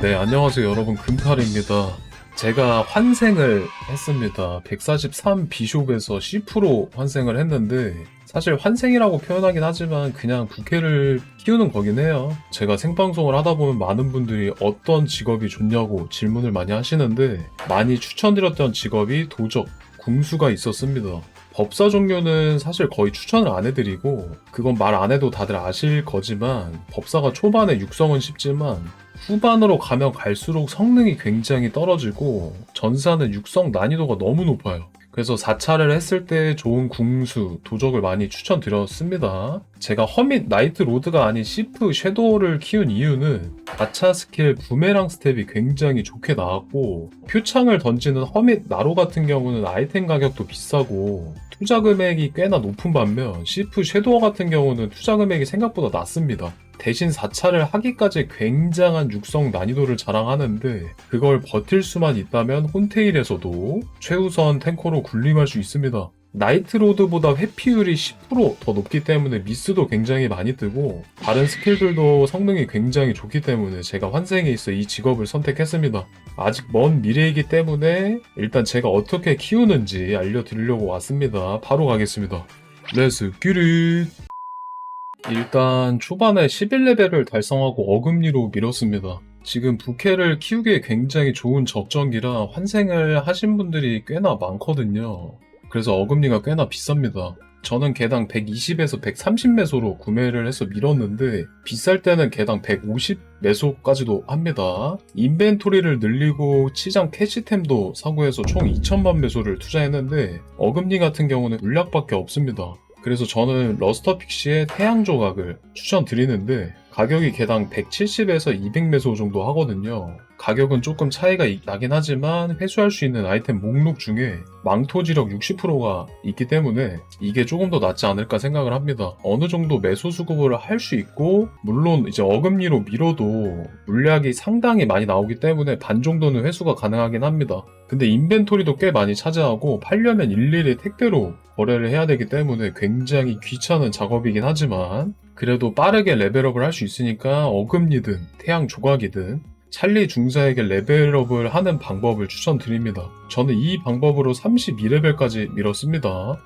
네, 안녕하세요, 여러분. 금칼입니다. 제가 환생을 했습니다. 143 비숍에서 C 프로 환생을 했는데, 사실 환생이라고 표현하긴 하지만 그냥 부캐를 키우는 거긴 해요. 제가 생방송을 하다 보면 많은 분들이 어떤 직업이 좋냐고 질문을 많이 하시는데, 많이 추천드렸던 직업이 도적, 궁수가 있었습니다. 법사 종류는 사실 거의 추천을 안 해드리고 그건 말 안 해도 다들 아실 거지만 법사가 초반에 육성은 쉽지만 후반으로 가면 갈수록 성능이 굉장히 떨어지고 전사는 육성 난이도가 너무 높아요. 그래서 4차를 했을 때 좋은 궁수, 도적을 많이 추천드렸습니다. 제가 허밋 나이트 로드가 아닌 시프 섀도우를 키운 이유는 4차 스킬 부메랑 스텝이 굉장히 좋게 나왔고 표창을 던지는 허밋 나로 같은 경우는 아이템 가격도 비싸고 투자 금액이 꽤나 높은 반면 시프 섀도우 같은 경우는 투자 금액이 생각보다 낮습니다. 대신 4차를 하기까지 굉장한 육성 난이도를 자랑하는데 그걸 버틸 수만 있다면 혼테일에서도 최우선 탱커로 군림할 수 있습니다. 나이트로드보다 회피율이 10%더 높기 때문에 미스도 굉장히 많이 뜨고 다른 스킬들도 성능이 굉장히 좋기 때문에 제가 환생에 있어 이 직업을 선택했습니다. 아직 먼 미래이기 때문에 일단 제가 어떻게 키우는지 알려드리려고 왔습니다. 바로 가겠습니다. 렛츠 기릿! 일단 초반에 11레벨을 달성하고 어금니로 밀었습니다. 지금 부캐를 키우기에 굉장히 좋은 적정기라 환생을 하신 분들이 꽤나 많거든요. 그래서 어금니가 꽤나 비쌉니다. 저는 개당 120에서 130 매소로 구매를 해서 밀었는데 비쌀 때는 개당 150 매소까지도 합니다. 인벤토리를 늘리고 치장 캐시템도 사고 해서 총 2천만 매소를 투자했는데 어금니 같은 경우는 물약밖에 없습니다. 그래서 저는 러스터 픽시의 태양 조각을 추천드리는데 가격이 개당 170에서 200매소 정도 하거든요. 가격은 조금 차이가 이- 나긴 하지만 회수할 수 있는 아이템 목록 중에 망토지력 60%가 있기 때문에 이게 조금 더 낫지 않을까 생각을 합니다. 어느 정도 매소 수급을 할 수 있고 물론 이제 어금니로 밀어도 물약이 상당히 많이 나오기 때문에 반 정도는 회수가 가능하긴 합니다. 근데 인벤토리도 꽤 많이 차지하고 팔려면 일일이 택배로 거래를 해야 되기 때문에 굉장히 귀찮은 작업이긴 하지만 그래도 빠르게 레벨업을 할 수 있으니까 어금니든 태양 조각이든 찰리 중사에게 레벨업을 하는 방법을 추천드립니다. 저는 이 방법으로 32레벨까지 밀었습니다.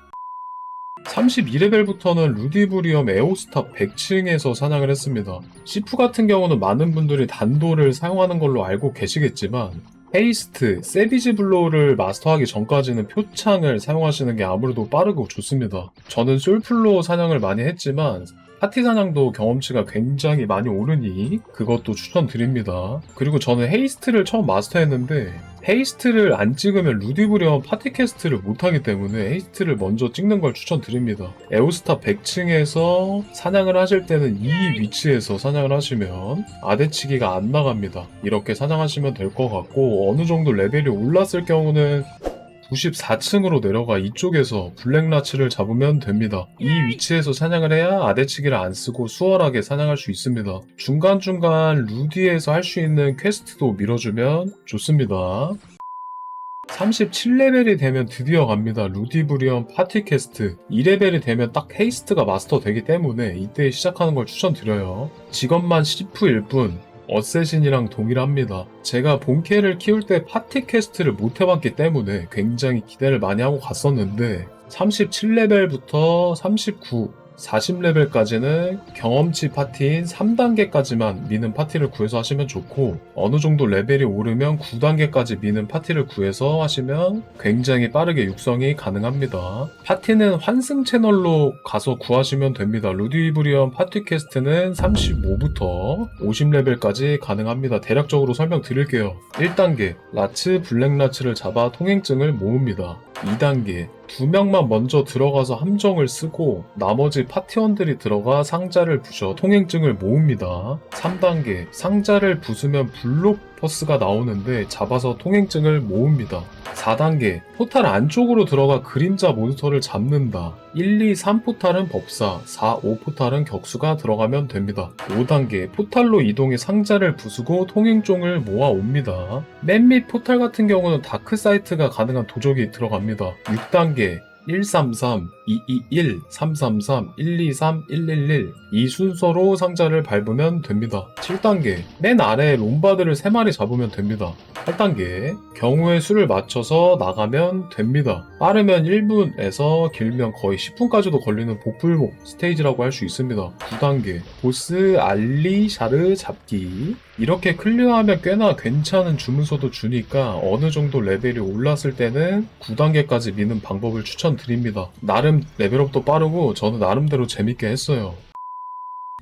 32레벨부터는 루디브리엄 에오스탑 100층에서 사냥을 했습니다. 시프 같은 경우는 많은 분들이 단도를 사용하는 걸로 알고 계시겠지만 헤이스트, 세비지 블로우를 마스터하기 전까지는 표창을 사용하시는 게 아무래도 빠르고 좋습니다. 저는 솔플로 사냥을 많이 했지만 파티 사냥도 경험치가 굉장히 많이 오르니 그것도 추천드립니다. 그리고 저는 헤이스트를 처음 마스터했는데 헤이스트를 안 찍으면 루디브리엄 파티캐스트를 못하기 때문에 헤이스트를 먼저 찍는 걸 추천드립니다. 에오스타 100층에서 사냥을 하실 때는 이 위치에서 사냥을 하시면 아대치기가 안 나갑니다. 이렇게 사냥하시면 될 것 같고 어느 정도 레벨이 올랐을 경우는 94층으로 내려가 이쪽에서 블랙라츠를 잡으면 됩니다. 이 위치에서 사냥을 해야 아대치기를 안 쓰고 수월하게 사냥할 수 있습니다. 중간중간 루디에서 할 수 있는 퀘스트도 밀어주면 좋습니다. 37레벨이 되면 드디어 갑니다. 루디브리엄 파티 퀘스트. 2레벨이 되면 딱 헤이스트가 마스터 되기 때문에 이때 시작하는 걸 추천드려요. 직업만 시프일 뿐, 어쌔신이랑 동일합니다. 제가 본캐를 키울 때 파티 퀘스트를 못 해봤기 때문에 굉장히 기대를 많이 하고 갔었는데 37레벨부터 39, 40레벨까지는 경험치 파티인 3단계까지만 미는 파티를 구해서 하시면 좋고 어느 정도 레벨이 오르면 9단계까지 미는 파티를 구해서 하시면 굉장히 빠르게 육성이 가능합니다. 파티는 환승 채널로 가서 구하시면 됩니다. 루디브리엄 파티 퀘스트는 35부터 50레벨까지 가능합니다. 대략적으로 설명드릴게요. 1단계 라츠 블랙라츠를 잡아 통행증을 모읍니다. 2단계 두 명만 먼저 들어가서 함정을 쓰고 나머지 파티원들이 들어가 상자를 부셔 통행증을 모읍니다. 3단계 상자를 부수면 블록 버스가 나오는데 잡아서 통행증을 모읍니다. 4단계 포탈 안쪽으로 들어가 그림자 몬스터를 잡는다. 1, 2, 3 포탈은 법사, 4, 5 포탈은 격수가 들어가면 됩니다. 5단계 포탈로 이동해 상자를 부수고 통행종을 모아옵니다. 맨 밑 포탈 같은 경우는 다크 사이트가 가능한 도적이 들어갑니다. 6단계 133, 221, 333, 123, 111. 이 순서로 상자를 밟으면 됩니다. 7단계. 맨 아래 롬바드를 3마리 잡으면 됩니다. 8단계. 경우의 수를 맞춰서 나가면 됩니다. 빠르면 1분에서 길면 거의 10분까지도 걸리는 복불복 스테이지라고 할 수 있습니다. 9단계. 보스 알리 샤르 잡기. 이렇게 클리어하면 꽤나 괜찮은 주문서도 주니까 어느 정도 레벨이 올랐을 때는 9단계까지 미는 방법을 추천드립니다. 나름 레벨업도 빠르고 저는 나름대로 재밌게 했어요.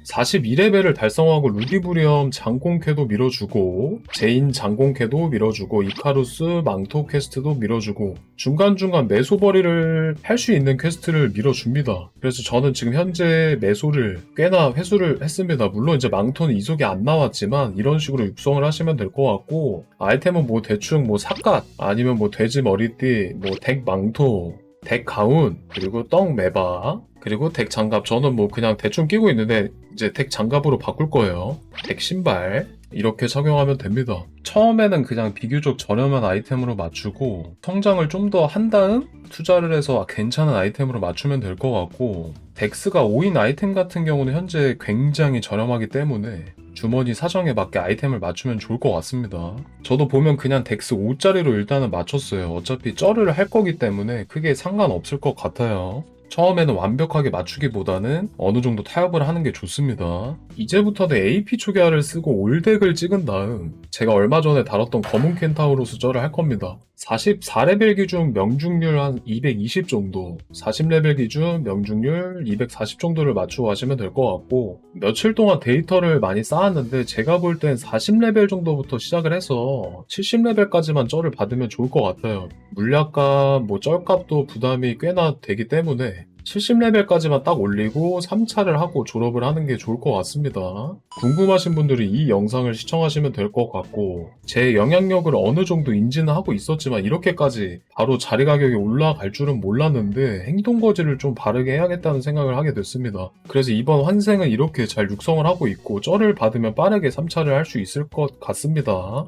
42레벨을 달성하고 루디브리엄 장공캐도 밀어주고 제인 장공캐도 밀어주고 이카루스 망토 퀘스트도 밀어주고 중간중간 메소버리를 할 수 있는 퀘스트를 밀어줍니다. 그래서 저는 지금 현재 메소를 꽤나 회수를 했습니다. 물론 이제 망토는 이속이 안 나왔지만 이런 식으로 육성을 하시면 될 것 같고 아이템은 뭐 대충 뭐 삿갓 아니면 뭐 돼지 머리띠 뭐 덱 망토 덱 가운 그리고 떡 메바 그리고 덱 장갑 저는 뭐 그냥 대충 끼고 있는데 이제 덱 장갑으로 바꿀 거예요 덱 신발 이렇게 착용하면 됩니다 처음에는 그냥 비교적 저렴한 아이템으로 맞추고 성장을 좀 더 한 다음 투자를 해서 괜찮은 아이템으로 맞추면 될 것 같고 덱스가 5인 아이템 같은 경우는 현재 굉장히 저렴하기 때문에 주머니 사정에 맞게 아이템을 맞추면 좋을 것 같습니다. 저도 보면 그냥 덱스 5짜리로 일단은 맞췄어요. 어차피 쩌를 할 거기 때문에 크게 상관없을 것 같아요. 처음에는 완벽하게 맞추기보다는 어느 정도 타협을 하는 게 좋습니다. 이제부터는 AP 초기화를 쓰고 올덱을 찍은 다음 제가 얼마 전에 다뤘던 검은 켄타우로스 쩌를 할 겁니다. 44레벨 기준 명중률 한 220 정도, 40레벨 기준 명중률 240 정도를 맞추고 하시면 될 것 같고 며칠 동안 데이터를 많이 쌓았는데 제가 볼 땐 40레벨 정도부터 시작을 해서 70레벨까지만 쩔을 받으면 좋을 것 같아요. 물약값, 뭐 쩔값도 부담이 꽤나 되기 때문에 70레벨까지만 딱 올리고 3차를 하고 졸업을 하는 게 좋을 것 같습니다. 궁금하신 분들이 이 영상을 시청하시면 될 것 같고 제 영향력을 어느 정도 인지는 하고 있었지만 이렇게까지 바로 자리 가격이 올라갈 줄은 몰랐는데 행동 거지를 좀 바르게 해야겠다는 생각을 하게 됐습니다. 그래서 이번 환생은 이렇게 잘 육성을 하고 있고 쩔을 받으면 빠르게 3차를 할 수 있을 것 같습니다.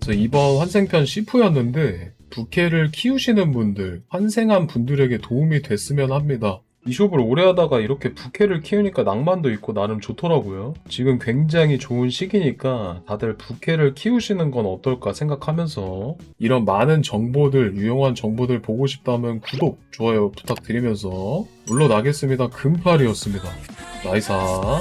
그래서 이번 환생편 시프였는데 부캐를 키우시는 분들, 환생한 분들에게 도움이 됐으면 합니다. 이숍을 오래 하다가 이렇게 부캐를 키우니까 낭만도 있고 나름 좋더라고요. 지금 굉장히 좋은 시기니까 다들 부캐를 키우시는 건 어떨까 생각하면서 이런 많은 정보들, 유용한 정보들 보고 싶다면 구독, 좋아요 부탁드리면서 물러나겠습니다. 금팔이었습니다. 나이사.